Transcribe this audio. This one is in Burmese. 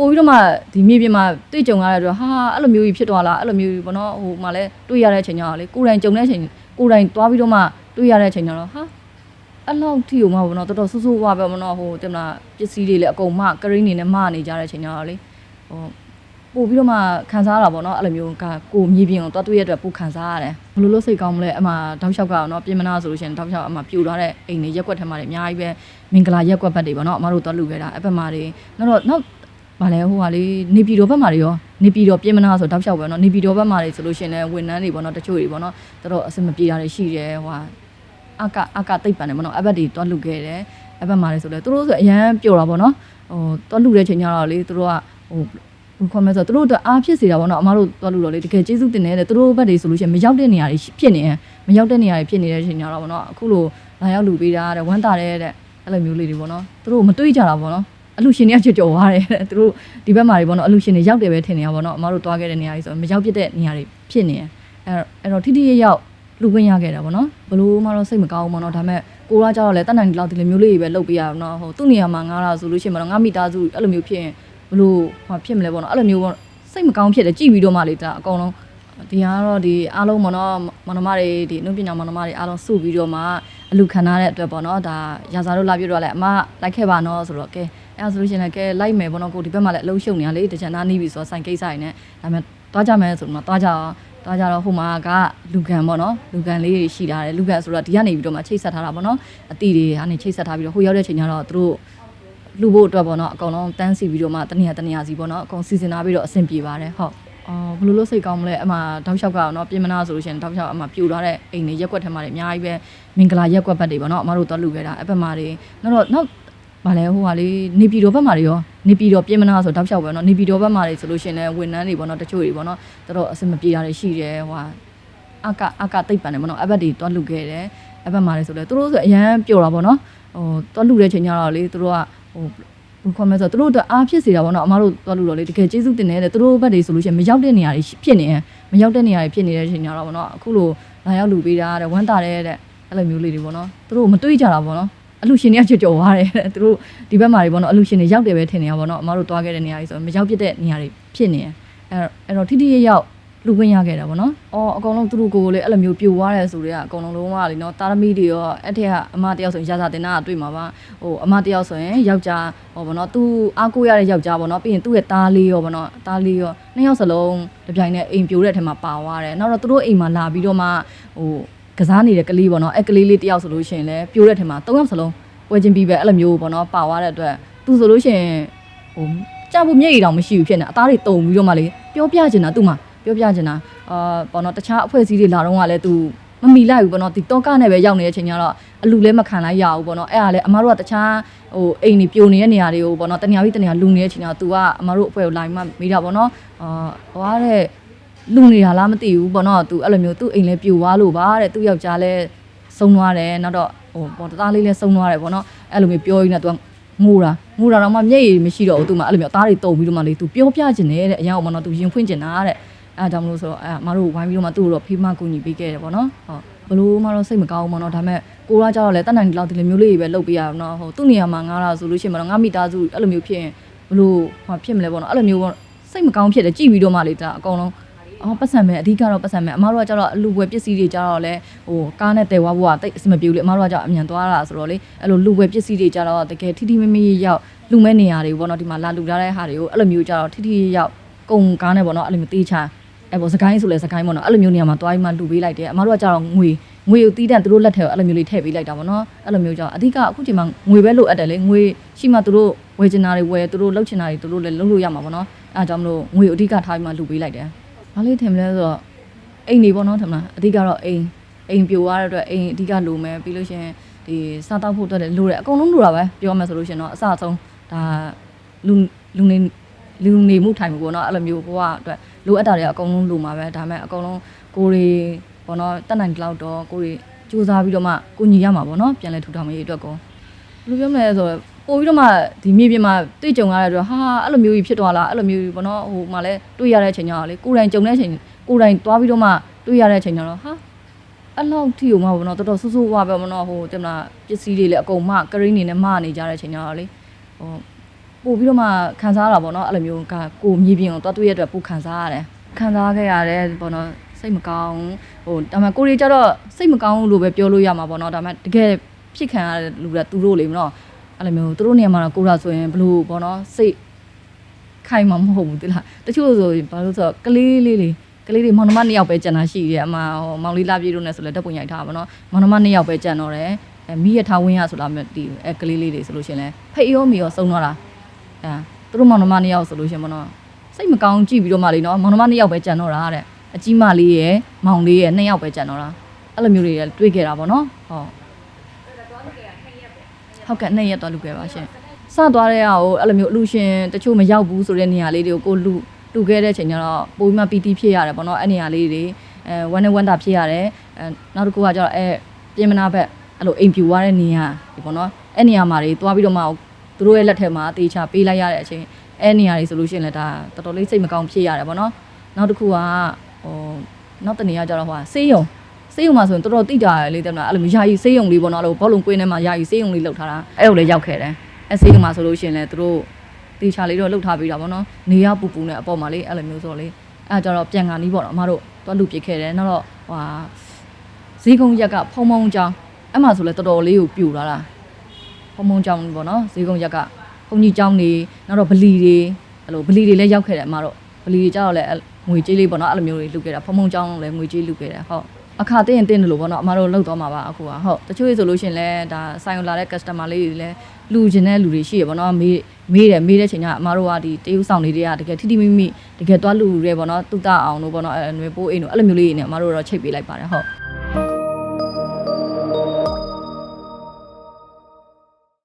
ပို့ပြီးတော့မှဒီမြေပြင်မှာတွေ့ကြုံရတဲ့အတွက်ဟာအဲ့လိုမျိုးကြီးဖြစ်သွားလားအဲ့လိုမျိုးကြီးပေါ့နော်ဟိုမှလည်းတွေ့ရတဲ့အချိန်ကျတော့လေကိုယ်တိုင်ကြုံတဲ့အချိန်ကိုယ်တိုင်သွားပြီးတော့မှတွေ့ရတဲ့အချိန်ကျတော့ဟာအဲ့လောက်ထိကိုမှပေါ့နော်တော်တော်ဆူဆူဝါပဲပေါ့နော်ဟိုတင်မလားပစ္စည်းတွေလည်းအကုန်မှကရင်းနေနဲ့မနေကြတဲ့အချိန်ကျတော့လေဟိုပို့ပြီးတော့မှခံစားရတာပေါ့နော်အဲ့လိုမျိုးကကိုမြေပြင်ကိုတွားတွေ့ရတဲ့ပို့ခံစားရတယ်ဘယ်လိုလို့စိတ်ကောင်းမလဲအမှတောက်လျှောက်ကနော်ပြင်မနာဆိုလို့ရှိရင်တောက်လျှောက်အမှပြူသွားတဲ့အိမ်တွေရက်ကွက်ထဲမှာတွေအများကြီးပဲမင်္ဂလာရက်ကွက်ဘက်တွေပေါ့နော်အမတို့တွားလူခဲ့တာအဲ့ဘက်မှာတွေနောက်တော့နောက် ဗာလဲဟိုဟာလေးနေပြည်တော်ဘက်မှာတွေရောနေပြည်တော်ပြင်မနာဆိုတောက်လျှောက်ပဲနော်နေပြည်တော်ဘက်မှာတွေဆိုလို့ရှိရင်လည်းဝန်ထမ်းတွေပေါ့နော်တချို့တွေပေါ့နော်တော်တော်အဆင်မပြေတာတွေရှိတယ်ဟိုဟာအကအကတိတ်ပန်တယ်ပေါ့နော်အဲ့ဘက်တွေတွားလူခဲ့တယ်အဲ့ဘက်မှာတွေဆိုလဲသူတို့ဆိုအရန်ပျော်တာပေါ့နော်ဟိုတွားလူတဲ့ချိန်ကျတော့လေသူတို့ကဟိုဘယ်ခေါ်မလဲဆိုတော့သူတို့အတွက်အားဖြစ်စေတာပေါ့နော်အမားတို့သွားလို့တော့လေတကယ်ကျေးဇူးတင်တယ်တဲ့သူတို့ဘက်တွေဆိုလို့ရှိရင်မရောက်တဲ့နေရာတွေဖြစ်နေတယ်မရောက်တဲ့နေရာတွေဖြစ်နေတဲ့အချိန်ညတော့ပေါ့နော်အခုလိုလာရောက်လူပေးတာတဲ့ဝမ်းတာတဲ့တဲ့အဲ့လိုမျိုးလေးတွေပေါ့နော်သူတို့မတွေးကြတာပေါ့နော် အလူရှင်တွေကကြွကြော်သွားတယ်တဲ့သူတို့ဒီဘက်မှာတွေပေါ့နော်အလူရှင်တွေရောက်တယ်ပဲထင်နေတာပေါ့နော်အမားတို့သွားခဲ့တဲ့နေရာတွေဆိုမရောက်ပြတဲ့နေရာတွေဖြစ်နေတယ်အဲ့အဲ့တော့ထိထိရရောက်လူခွင့်ရခဲ့တာပေါ့နော်ဘလို့မှတော့စိတ်မကောင်းဘူးပေါ့နော်ဒါပေမဲ့ကိုကကြတော့လေတတ်နိုင်ဒီလောက်ဒီလိုမျိုးလေးတွေပဲလုပ်ပေးရအောင်နော်ဟိုသူ့နေရာမှာငားတာဆိုလို့ရှိရင်ပေါ့နော်ငါမိသားစုအဲ့လိုမျိုးဖြစ်ရင်ဘလို့ဟောဖြစ်မလဲပေါ့နော်အဲ့လိုမျိုးပေါ့စိတ်မကောင်းဖြစ်တယ်ကြည်ပြီးတော့မှလေဒါအကုန်လုံးဒီကတော့ဒီအားလုံးပေါ့နော်မနမတွေဒီအနုပညာမနမတွေအားလုံးစုပြီးတော့မှအလူခံထားတဲ့အတွက်ပေါ့နော်ဒါရာဇာတို့လာပြတော့လဲအမလိုက်ခဲ့ပါနော်ဆိုတော့ကဲ အဲ့ဒါဆိုလို့ရှိရင်လည်းကဲလိုက်မယ်ပေါ့နော်ကိုဒီဘက်မှာလည်းအလုံးရှုံနေရလေတချန်သားနေပြီဆိုတော့ဆိုင်ကိစ္စရင်းနဲ့ဒါပေမဲ့သွားကြမယ်ဆိုတော့သွားကြအောင်သွားကြတော့ဟိုမှာကလူကန်ပေါ့နော်လူကန်လေးတွေရှိတာတယ်လူကန်ဆိုတော့ဒီကနေပြီးတော့မှချိတ်ဆက်ထားတာပေါ့နော်အတီတွေကနေချိတ်ဆက်ထားပြီးတော့ဟိုရောက်တဲ့ချိန်ကျတော့သူတို့လူဖို့အတွက်ပေါ့နော်အကောင်လုံးတန်းစီပြီးတော့မှတနေရာတနေရာစီပေါ့နော်အကုန်စီစဉ်ထားပြီးတော့အဆင်ပြေပါတယ်ဟုတ်အော်ဘယ်လိုလို့စိတ်ကောင်းမလဲအမှတောက်လျှောက်ကနော်ပြင်မနာဆိုလို့ရှိရင်တောက်လျှောက်အမှပြူသွားတဲ့အိမ်တွေရက်ကွက်ထဲမှာတွေအများကြီးပဲမင်္ဂလာရက်ကွက်ဘက်တွေပေါ့နော်အမတို့တော့လူခဲ့တာအဲ့ဘက်မှာတွေနောက်တော့နောက် ဗာလဲဟိုဟာလေးနေပြည်တော်ဘက်မှာတွေရောနေပြည်တော်ပြင်မနာဆိုတောက်လျှောက်ပဲနော်နေပြည်တော်ဘက်မှာတွေဆိုလို့ရှိရင်လည်းဝန်ထမ်းတွေပေါ့နော်တချို့တွေပေါ့နော်တော်တော်အဆင်မပြေတာတွေရှိတယ်ဟိုဟာအကအကတိတ်ပန်တယ်ပေါ့နော်အဲ့ဘက်တွေတွားလူခဲ့တယ်အဲ့ဘက်မှာတွေဆိုလဲသူတို့ဆိုအရန်ပျော်တာပေါ့နော်ဟိုတွားလူတဲ့ချိန်ကျတော့လေသူတို့ကဟိုဘယ်ခေါ်မလဲဆိုတော့သူတို့အတွက်အားဖြစ်စေတာပေါ့နော်အမားတို့သွားလို့တော့လေတကယ်ကျေးဇူးတင်တယ်တဲ့သူတို့ဘက်တွေဆိုလို့ရှိရင်မရောက်တဲ့နေရာတွေဖြစ်နေတယ်မရောက်တဲ့နေရာတွေဖြစ်နေတဲ့အချိန်ညတော့ပေါ့နော်အခုလိုလာရောက်လူပေးတာတဲ့ဝမ်းတာတဲ့တဲ့အဲ့လိုမျိုးလေးတွေပေါ့နော်သူတို့မတွေးကြတာပေါ့နော် အလူရှင်တွေကကြွကြော်သွားတယ်တဲ့သူတို့ဒီဘက်မှာတွေပေါ့နော်အလူရှင်တွေရောက်တယ်ပဲထင်နေတာပေါ့နော်အမားတို့သွားခဲ့တဲ့နေရာတွေဆိုမရောက်ပြတဲ့နေရာတွေဖြစ်နေတယ်အဲ့အဲ့တော့ထိထိရရောက်လူခွင့်ရခဲ့တာပေါ့နော်။အော်အကောင်လုံးသူတို့ကိုယ်လည်းအဲ့လိုမျိုးပြိုသွားတယ်ဆိုတော့အကောင်လုံးလုံးဝလေနော်တာရမီတွေရောအဲ့ထက်ကအမတယောက်ဆိုရင်ရာဇာတင်တာကတွေ့မှာပါ။ဟိုအမတယောက်ဆိုရင်ယောက်ျားဟောဗောနော်သူအားကိုးရတဲ့ယောက်ျားဗောနော်ပြီးရင်သူ့ရဲ့တားလေးရောဗောနော်တားလေးရောနှစ်ယောက်စလုံးတစ်ပြိုင်နက်အိမ်ပြိုတဲ့ထဲမှာပါသွားတယ်။နောက်တော့သူတို့အိမ်မှာလာပြီးတော့မှဟို ကစားနေတဲ့ကလေးဗောနော်အဲ့ကလေးလေးတယောက်ဆိုလို့ရှိရင်လည်းပြိုတဲ့ထဲမှာ၃ယောက်စလုံးပွဲချင်းပြီးပဲအဲ့လိုမျိုးဗောနော်ပါသွားတဲ့အတွက်သူဆိုလို့ရှိရင်ဟိုကြောက်ဖို့မျက်ရည်တောင်မရှိဘူးဖြစ်နေအသားတွေတုံပြီးတော့မှလေပြောပြချင်တာသူ့မှာပြောပြချင်တာအာဘောနော်တခြားအဖွဲ့အစည်းတွေလာတော့ကလည်းသူမမီလိုက်ဘူးဘောနော်ဒီတော့ကနဲ့ပဲရောက်နေတဲ့အချိန်ကျတော့အလူလည်းမခံလိုက်ရဘူးဘောနော်အဲ့ဒါလည်းအမားတို့ကတခြားဟိုအိမ်တွေပြိုနေတဲ့နေရာတွေကိုဘောနော်တနေရာပြီးတနေရာလူနေတဲ့အချိန်ကျတော့ तू ကအမားတို့အဖွဲ့ကို line မှမေးတာဘောနော်အာဟွာတဲ့ လူနေတာလားမသိဘူးဘောနော် तू အဲ့လိုမျိုးသူ့အိမ်လည်းပြိုသွားလို့ပါတဲ့သူ့ယောက်ျားလည်းဆုံးသွားတယ်နောက်တော့ဟိုဘောတသားလေးလည်းဆုံးသွားတယ်ဘောနော်အဲ့လိုမျိုးပြောရင်းနဲ့ तू ကငိုတာငိုတာတော့မှမျက်ရည်မရှိတော့ဘူးသူမှအဲ့လိုမျိုးအသားတွေတုံပြီးတော့မှလေ तू ပြောပြချင်တယ်တဲ့အရင်ကဘောနော် तू ရင်ဖွင့်ချင်တာတဲ့အဲဒါကြောင့်မလို့ဆိုတော့အဲအမတို့ဝိုင်းပြီးတော့မှသူ့ကိုတော့ဖေးမကူညီပေးခဲ့တယ်ပေါ့နော်ဟုတ်ဘလို့မှတော့စိတ်မကောင်းဘူးပေါ့နော်ဒါပေမဲ့ကိုကကြတော့လေတတ်နိုင်ဒီလောက်ဒီလိုမျိုးလေးတွေပဲလုပ်ပေးရအောင်နော်ဟိုသူ့နေရာမှာငားတာဆိုလို့ရှိရင်ပေါ့နော်ငါမိသားစုအဲ့လိုမျိုးဖြစ်ရင်ဘလို့ဟောဖြစ်မလဲပေါ့နော်အဲ့လိုမျိုးပေါ့စိတ်မကောင်းဖြစ်တယ်ကြည်ပြီးတော့မှလေဒါအကုန်လုံး အော်ပတ်စံမဲ့အဓိကတော့ပတ်စံမဲ့အမတို့ကကြတော့အလူပွဲပစ္စည်းတွေကြတော့လဲဟိုကားနဲ့တဲဝါဘွားတိတ်အဆင်မပြေဘူးလေအမတို့ကကြအမြန်သွားတာဆိုတော့လေအဲ့လိုလူပွဲပစ္စည်းတွေကြတော့တကယ်ထိထိမမရောက်လူမဲ့နေရာတွေပေါ့နော်ဒီမှာလာလူထားတဲ့ဟာတွေကိုအဲ့လိုမျိုးကြတော့ထိထိရောက်ကုန်ကားနဲ့ပေါ့နော်အဲ့လိုမျိုးတေးချအဲ့ပေါ့စကိုင်းဆိုလဲစကိုင်းပေါ့နော်အဲ့လိုမျိုးနေရာမှာသွားပြီးမှလူပေးလိုက်တယ်အမတို့ကကြတော့ငွေငွေကိုတီးတန့်သူတို့လက်ထဲကိုအဲ့လိုမျိုးလေးထည့်ပေးလိုက်တာပေါ့နော်အဲ့လိုမျိုးကြတော့အဓိကအခုချိန်မှာငွေပဲလိုအပ်တယ်လေငွေရှိမှသူတို့ဝယ်ချင်တာတွေဝယ်သူတို့လှုပ်ချင်တာတွေသူတို့လည်းလုပ်လို့ရမှာပေါ့နော်အဲ့ဒါကြောင့်မလို့ငွေကိုအဓိကထားပြီးမှလူပေးလိုက်တယ် ဘာလေးထင်မလဲဆိုတော့အိမ်နေပေါ့နော်ထင်မလားအဓိကတော့အိမ်အိမ်ပြိုသွားတဲ့အတွက်အိမ်အဓိကလိုမယ်ပြီးလို့ရှိရင်ဒီစားတောက်ဖို့အတွက်လည်းလိုတယ်အကုန်လုံးလိုတာပဲပြောမှဆိုလို့ရှိရင်တော့အစအဆုံးဒါလူလူနေလူနေမှုထိုင်မှုပေါ့နော်အဲ့လိုမျိုးဘဝအတွက်လိုအပ်တာတွေအကုန်လုံးလိုမှာပဲဒါပေမဲ့အကုန်လုံးကိုယ်တွေပေါ့နော်တက်နိုင်တဲ့လောက်တော့ကိုယ်တွေစူးစမ်းပြီးတော့မှကိုညီရမှာပေါ့နော်ပြန်လဲထူထောင်ရေးအတွက်ကောဘယ်လိုပြောမလဲဆိုတော့ ပို့ပြီးတော့မှဒီမြေပြင်မှာတွေ့ကြုံရတဲ့အတွက်ဟာအဲ့လိုမျိုးကြီးဖြစ်သွားလားအဲ့လိုမျိုးကြီးပေါ့နော်ဟိုမှလည်းတွေ့ရတဲ့အချိန်ကျတော့လေကိုယ်တိုင်ကြုံတဲ့အချိန်ကိုယ်တိုင်သွားပြီးတော့မှတွေ့ရတဲ့အချိန်ကျတော့ဟာအဲ့လောက်ထိကိုမှပေါ့နော်တော်တော်ဆူဆူဝါပဲပေါ့နော်ဟိုတင်မလားပစ္စည်းတွေလည်းအကုန်မှကရင်းနေနဲ့မနေကြတဲ့အချိန်ကျတော့လေဟိုပို့ပြီးတော့မှခံစားရတာပေါ့နော်အဲ့လိုမျိုးကကိုမြေပြင်ကိုတွားတွေ့ရတဲ့အတွက်ပို့ခံစားရတယ်ခံစားခဲ့ရတယ်ပေါ့နော်စိတ်မကောင်းဘူးဟိုဒါပေမဲ့ကိုရီကြတော့စိတ်မကောင်းဘူးလို့ပဲပြောလို့ရမှာပေါ့နော်ဒါပေမဲ့တကယ်ဖြစ်ခံရတဲ့လူကသူတို့လေမနော် အဲ့လိုမျိုးသူတို့နေရာမှာတော့ကိုရာဆိုရင်ဘလို့ပေါ့နော်စိတ်ခိုင်မှာမဟုတ်ဘူးတိလားတချို့ဆိုရင်ဘာလို့ဆိုတော့ကလေးလေးလေးကလေးတွေမောင်နှမနှစ်ယောက်ပဲကြံတာရှိတယ်အမဟိုမောင်လေးလာပြေတို့နဲ့ဆိုလဲတက်ပုံရိုက်ထားပါတော့မောင်နှမနှစ်ယောက်ပဲကြံတော့တယ်အဲမိရထားဝင်းရဆိုလားမသိဘူးအဲကလေးလေးတွေဆိုလို့ရှရင်လဲဖိတ်ရောမီရောစုံတော့တာအဲသူတို့မောင်နှမနှစ်ယောက်ဆိုလို့ရှရင်မနော်စိတ်မကောင်းကြည့်ပြီးတော့မှလေနော်မောင်နှမနှစ်ယောက်ပဲကြံတော့တာတဲ့အကြီးမလေးရယ်မောင်လေးရယ်နှစ်ယောက်ပဲကြံတော့တာအဲ့လိုမျိုးတွေတွေ့ခဲ့တာပေါ့နော်ဟုတ် ဟုတ်ကဲ့နှစ်ရက်တော့လူခဲ့ပါရှင်စသွားတဲ့ဟာကိုအဲ့လိုမျိုးအလူရှင်တချို့မရောက်ဘူးဆိုတဲ့နေရာလေးတွေကိုကိုလူလူခဲ့တဲ့အချိန်ကျတော့ပိုပြီးမှပီတိဖြစ်ရတယ်ပေါ့နော်အဲ့နေရာလေးတွေအဲဝမ်းနဲ့ဝမ်းတာဖြစ်ရတယ်အဲနောက်တစ်ခုကကျတော့အဲပြင်မနာဘက်အဲ့လိုအိမ်ပြူသွားတဲ့နေရာဒီပေါ့နော်အဲ့နေရာမှာတွေသွားပြီးတော့မှသူတို့ရဲ့လက်ထက်မှာအသေးချပေးလိုက်ရတဲ့အချိန်အဲ့နေရာတွေဆိုလို့ရှိရင်လည်းဒါတော်တော်လေးစိတ်မကောင်းဖြစ်ရတယ်ပေါ့နော်နောက်တစ်ခုကဟိုနောက်တနေရာကျတော့ဟိုကဆေးရုံ စေးရုံမှာဆိုရင်တော်တော်တိတာရလေတဲ့မလားအဲ့လိုမျိုးယာယီစေးရုံလေးပေါ့နော်အဲ့လိုဘောလုံးကွင်းထဲမှာယာယီစေးရုံလေးလောက်ထားတာအဲ့လိုလည်းရောက်ခဲ့တယ်အဲ့စေးရုံမှာဆိုလို့ရှိရင်လည်းသူတို့တေချာလေးတော့လှုပ်ထားပြီးတာပေါ့နော်နေရပူပူနဲ့အပေါ်မှာလေးအဲ့လိုမျိုးဆိုလေအဲ့ကြတော့ပြန်ကန်နီးပေါ့နော်အမတို့သွားလူပစ်ခဲ့တယ်နောက်တော့ဟွာဈေးကုန်းရက်ကဖုံဖုံကြောင်းအဲ့မှာဆိုလဲတော်တော်လေးကိုပြူလာတာဖုံဖုံကြောင်းပေါ့နော်ဈေးကုန်းရက်ကဘုံကြီးကြောင်းနေနောက်တော့ဗလီတွေအဲ့လိုဗလီတွေလည်းရောက်ခဲ့တယ်အမတို့ဗလီတွေကြတော့လည်းငွေကြေးလေးပေါ့နော်အဲ့လိုမျိုးတွေလုပ်ခဲ့တာဖုံဖုံကြောင်းလည်းငွေကြေးလုပ်ခဲ့တယ်ဟုတ် အခါတင်းရင်တင်းတယ်လို့ပေါ့နော်အမတို့လောက်တော့မှာပါအခုကဟုတ်တချို့ဆိုလို့ရှိရင်လည်းဒါဆိုင်ကိုလာတဲ့ customer လေးတွေလည်းလူကျင်တဲ့လူတွေရှိရပေါ့နော်မေးမေးတယ်မေးတဲ့ချိန်ကျအမတို့ကဒီတရုပ်ဆောင်လေးတွေကတကယ်ထိထိမိမိတကယ်သွားလူရဲပေါ့နော်တုတအောင်လို့ပေါ့နော်အဲຫນွေပိုးအိမ်တို့အဲ့လိုမျိုးလေးတွေနဲ့အမတို့တော့ချိတ်ပေးလိုက်ပါတယ်ဟုတ်